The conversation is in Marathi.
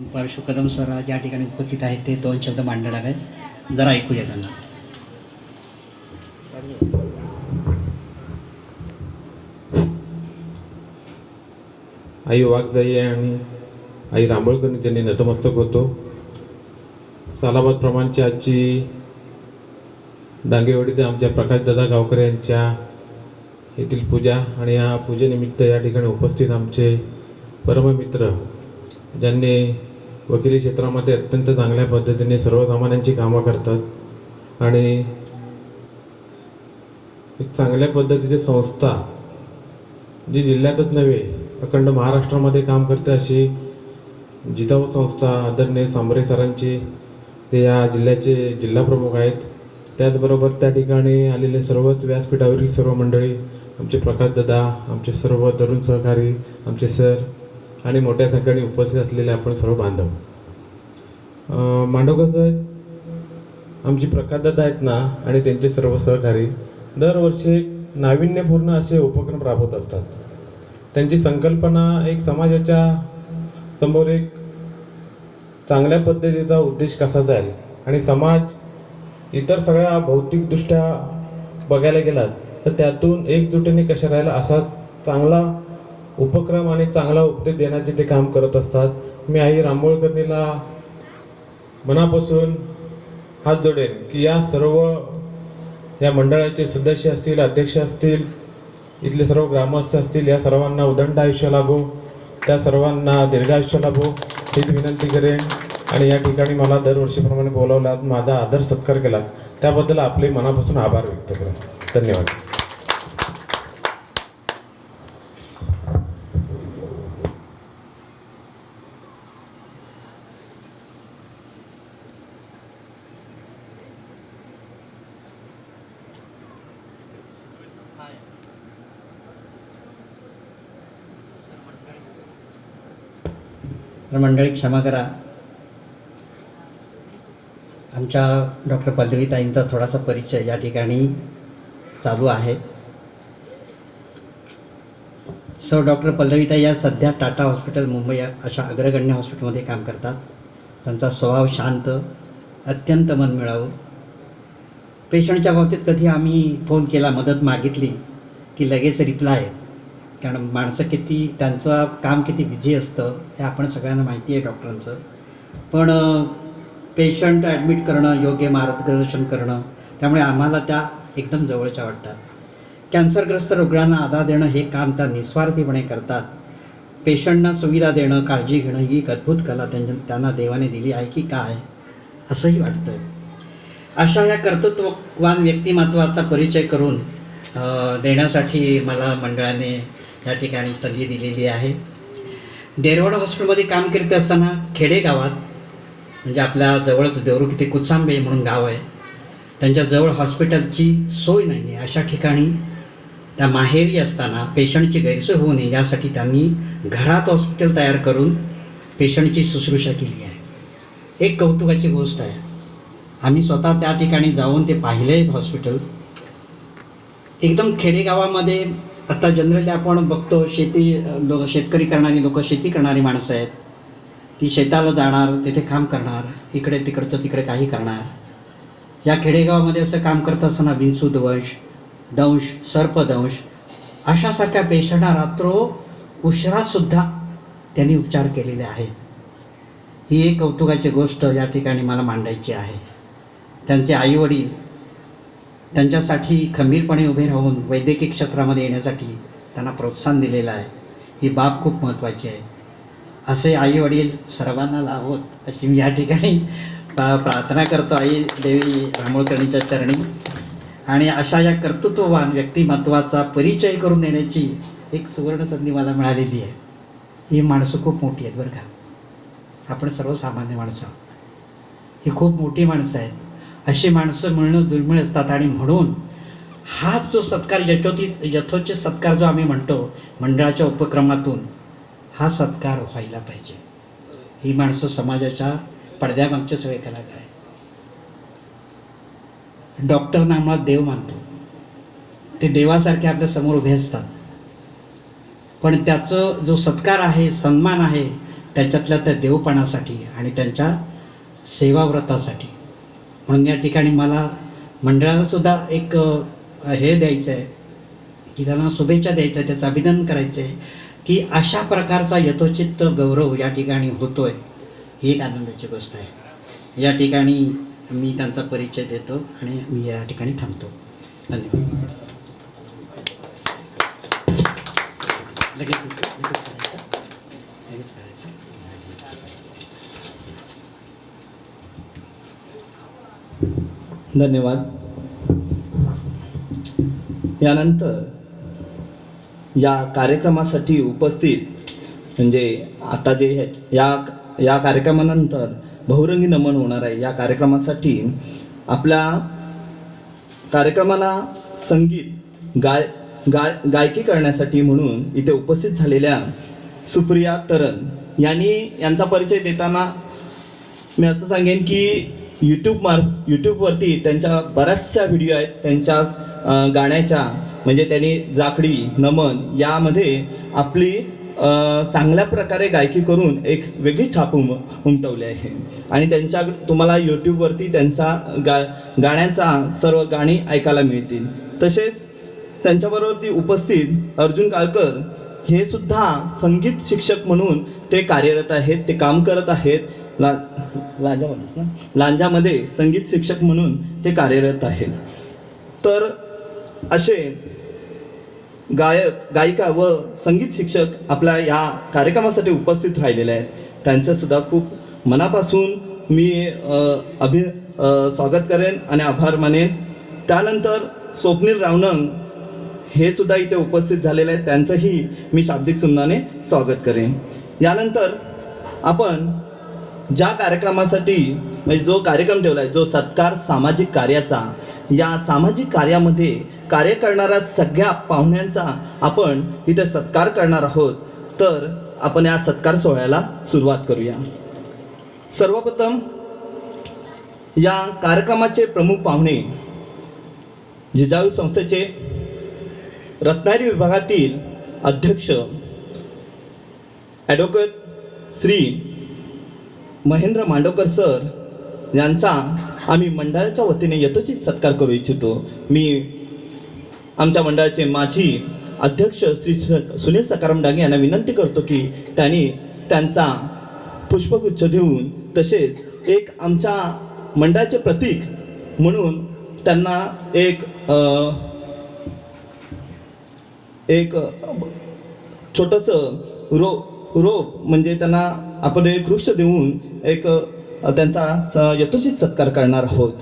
परशु कदम सर ज्या ठिकाणी उपस्थित आहेत ते दोन शब्द मांडणार आहेत. जरा ऐकूया त्यांना. आई वाघजाई आहे आणि आई रांबळकर त्यांनी नतमस्तक होतो. सालाबाद प्रमाणची आजची दांगेवाडी ते आमच्या प्रकाशदादा गावकर यांच्या येथील पूजा आणि या पूजेनिमित्त या ठिकाणी उपस्थित आमचे परममित्र ज्यांनी वकिली क्षेत्रामध्ये अत्यंत चांगल्या पद्धतीने सर्वसामान्यांची कामं करतात. आणि एक चांगल्या पद्धतीची संस्था जी जिल्ह्यातच नव्हे अखंड महाराष्ट्रामध्ये काम करते अशी जिजाऊ संस्था आदरणीय सांबरे सरांची ते या जिल्ह्याचे जिल्हा प्रमुख आहेत. त्याचबरोबर त्या ठिकाणी आलेले सर्वच व्यासपीठावरील सर्व मंडळी आमचे प्रकाश दादा आमचे सर्व तरुण सहकारी आमचे सर आणि मोठ्या संख्येने उपस्थित असलेले आपण सर्व बांधव. मांडवकर साहेब आमची प्रकाशदादा आहेत ना आणि त्यांचे सर्व सहकारी दरवर्षी एक नाविन्यपूर्ण असे उपक्रम राबवत असतात. त्यांची संकल्पना एक समाजाच्या समोर एक चांगल्या पद्धतीचा उद्देश कसा जाईल? आणि समाज इतर सगळ्या भौतिकदृष्ट्या बघायला गेलात तर त्यातून एकजुटीने कशा राहिला असा चांगला उपक्रम आणि चांगला उपदेश देण्याचे ते काम करत असतात. मी आई रांबोळकरणीला मनापासून हात जोडेन की या सर्व या मंडळाचे सदस्य असतील अध्यक्ष असतील इथले सर्व ग्रामस्थ असतील या सर्वांना उदंड आयुष्य लाभो त्या सर्वांना दीर्घायुष्य लाभो हीच विनंती करेन. आणि या ठिकाणी मला दरवर्षीप्रमाणे बोलावलात माझा आदर सत्कार केला त्याबद्दल आपले मनापासून आभार व्यक्त करेन. धन्यवाद. तर मंडळी क्षमा करा. आमच्या डॉक्टर पल्लवीताईंचा थोडासा परिचय या ठिकाणी चालू आहे. सो डॉक्टर पल्लवीताई या सध्या टाटा हॉस्पिटल मुंबई अशा अग्रगण्य हॉस्पिटलमध्ये काम करतात. त्यांचा स्वभाव शांत अत्यंत मन मिळावं पेशंटच्या बाबतीत कधी आम्ही फोन केला मदत मागितली की लगेच रिप्लाय. कारण माणसं किती त्यांचं काम किती बिझी असतं हे आपण सगळ्यांना माहिती आहे डॉक्टरांचं. पण पेशंट ॲडमिट करणं योग्य मार्गदर्शन करणं त्यामुळे आम्हाला त्या एकदम जवळच्या वाटतात. कॅन्सरग्रस्त रुग्णांना आधार देणं हे काम त्या निस्वार्थीपणे करतात. पेशंटना सुविधा देणं काळजी घेणं ही एक अद्भुत कला त्यांच्या त्यांना देवाने दिली आहे की काय असंही वाटतं अशा या कर्तृत्ववान व्यक्तिमत्वाचा परिचय करून देण्यासाठी मला मंडळाने त्या ठिकाणी संधी दिलेली आहे. डेरवाड हॉस्पिटलमध्ये काम करीत असताना खेडेगावात म्हणजे आपल्या जवळच देवरुख इथे कुचांबे म्हणून गाव आहे त्यांच्याजवळ हॉस्पिटलची सोय नाही आहे. अशा ठिकाणी त्या माहेरी असताना पेशंटची गैरसोय होऊ नये यासाठी त्यांनी घरात हॉस्पिटल तयार करून पेशंटची शुश्रूषा केली आहे. एक कौतुकाची गोष्ट आहे. आम्ही स्वतः त्या ठिकाणी जाऊन ते पाहिले आहेत हॉस्पिटल. एकदम खेडेगावामध्ये आता जनरली आपण बघतो शेती लोक शेतकरी करणारी लोक शेती करणारी माणसं आहेत. ती शेताला जाणार तिथे काम करणार इकडे तिकडचं तिकडे काही करणार. या खेडेगावामध्ये असं काम करत असताना विंचू दंश दंश सर्पदंश अशासारख्या पेशंटना रात्रो उशिरासुद्धा त्यांनी उपचार केलेले आहेत. ही एक कौतुकाची गोष्ट या ठिकाणी मला मांडायची आहे. त्यांचे आईवडील त्यांच्यासाठी खंबीरपणे उभे राहून वैद्यकीय क्षेत्रामध्ये येण्यासाठी त्यांना प्रोत्साहन दिलेलं आहे. ही बाब खूप महत्त्वाची आहे. असे आई वडील सर्वांना लाभोत अशी मी या ठिकाणी प्रा प्रार्थना करतो आई देवी रामोळकर्णीच्या चरणी. आणि अशा या कर्तृत्ववान व्यक्तिमत्वाचा परिचय करून देण्याची एक सुवर्ण संधी मला मिळालेली आहे. ही माणसं खूप मोठी आहेत बरं का. आपण सर्वसामान्य माणसं ही खूप मोठी माणसं आहेत. अशी माणसं मिळणं दुर्मिळ असतात आणि म्हणून हाच जो सत्कार यथोचित यथोचित सत्कार जो आम्ही म्हणतो मंडळाच्या उपक्रमातून हा सत्कार व्हायला पाहिजे. ही माणसं समाजाच्या पडद्यामागचे सगळे कलाकार आहेत. डॉक्टरना आम्हाला देव मानतो. ते देवासारखे आपल्यासमोर उभे असतात. पण त्याचं जो सत्कार आहे सन्मान आहे त्याच्यातल्या त्या देवपणासाठी आणि त्यांच्या सेवाव्रतासाठी म्हणून या ठिकाणी मला मंडळालासुद्धा एक हे द्यायचं आहे की त्यांना शुभेच्छा द्यायचं आहे त्याचं अभिनंदन करायचं आहे की अशा प्रकारचा यथोचित गौरव या ठिकाणी होतो आहे ही एक आनंदाची गोष्ट आहे. या ठिकाणी मी त्यांचा परिचय देतो आणि मी या ठिकाणी थांबतो. धन्यवाद. लगेच करायचं धन्यवाद. यानंतर या कार्यक्रमासाठी उपस्थित म्हणजे आता जे या या कार्यक्रमानंतर बहुरंगी नमन होणार आहे. या कार्यक्रमासाठी आपल्या कार्यक्रमाला संगीत गाय गाय गायकी करण्यासाठी म्हणून इथे उपस्थित झालेल्या सुप्रिया तरन यांनी यांचा परिचय देताना मी असं सांगेन की यूट्यूब मार यूट्यूबवरती त्यांच्या बऱ्याचशा व्हिडिओ आहेत. त्यांच्या गाण्याच्या म्हणजे त्यांनी जाखडी नमन यामध्ये आपली चांगल्या प्रकारे गायकी करून एक वेगळी छाप उम उमटवली आहे. आणि त्यांच्या तुम्हाला यूट्यूबवरती त्यांचा गा गाण्याचा सर्व गाणी ऐकायला मिळतील. तसेच त्यांच्याबरोबर ती उपस्थित अर्जुन काळकर हे सुद्धा संगीत शिक्षक म्हणून ते कार्यरत आहेत ते काम करत आहेत. ला लांजामध्येच ना लांजामध्ये संगीत शिक्षक म्हणून ते कार्यरत आहेत. तर असे गायक गायिका व संगीत शिक्षक आपल्या या कार्यक्रमासाठी उपस्थित राहिलेले आहेत. त्यांचंसुद्धा खूप मनापासून मी अभि स्वागत करेन आणि आभार मानेन. त्यानंतर स्वप्नील रावनंग हे सुद्धा इथे उपस्थित झालेले आहेत. त्यांचंही मी शाब्दिक सुमनाने स्वागत करेन. यानंतर आपण ज्या कार्यक्रमासाठी म्हणजे जो कार्यक्रम ठेवला आहे जो सत्कार सामाजिक कार्याचा या सामाजिक कार्यामध्ये कार्य करणाऱ्या सगळ्या पाहुण्यांचा आपण इथे सत्कार करणार आहोत तर आपण या सत्कार सोहळ्याला सुरुवात करूया. सर्वप्रथम या कार्यक्रमाचे प्रमुख पाहुणे जिजाऊ संस्थेचे रत्नागिरी विभागातील अध्यक्ष ॲडव्होकेट श्री महेंद्र मांडवकर सर यांचा आम्ही मंडळाच्या वतीने यथोचित सत्कार करू इच्छितो. मी आमच्या मंडळाचे माजी अध्यक्ष श्री सुनील सकाराम डांगे यांना विनंती करतो की त्यांनी त्यांचा पुष्पगुच्छ देऊन तसेच एक आमच्या मंडळाचे प्रतीक म्हणून त्यांना एक आ, एक छोटंसं रो रोप म्हणजे त्यांना आपण एक वृक्ष देऊन एक त्यांचा स यथोचित सत्कार करणार आहोत.